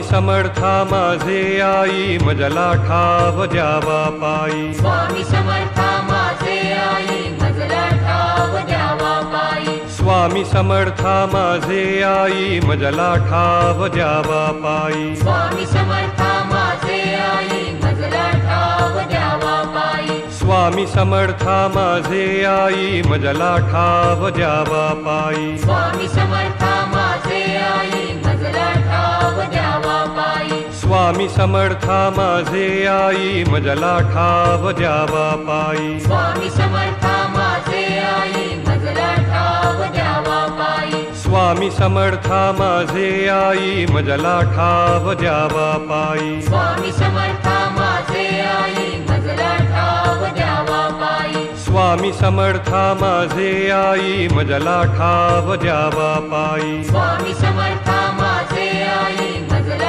स्वामी समर्था माझे आई मजला ठाव द्यावा पायी. स्वामी समर्था माझे आई मजला ठाव द्यावा पायी. स्वामी समर्था माझे आई मजला ठाव द्यावा पायी. स्वामी समर्था माझे आई मजला ठाव द्यावा पायी. स्वामी समर्था माझे आई मजला ठाव द्यावा पायी. स्वामी समर्था स्वामी समर्था माझे आई मजला ठाव द्यावा पायी. स्वामी समर्था माझे आई मजला ठाव द्यावा पायी. स्वामी समर्था माझे आई मजला ठाव द्यावा पायी. स्वामी समर्था माझे आई मजला ठाव द्यावा पायी. स्वामी समर्था माझे आई मजला ठाव द्यावा पायी. स्वामी समर्था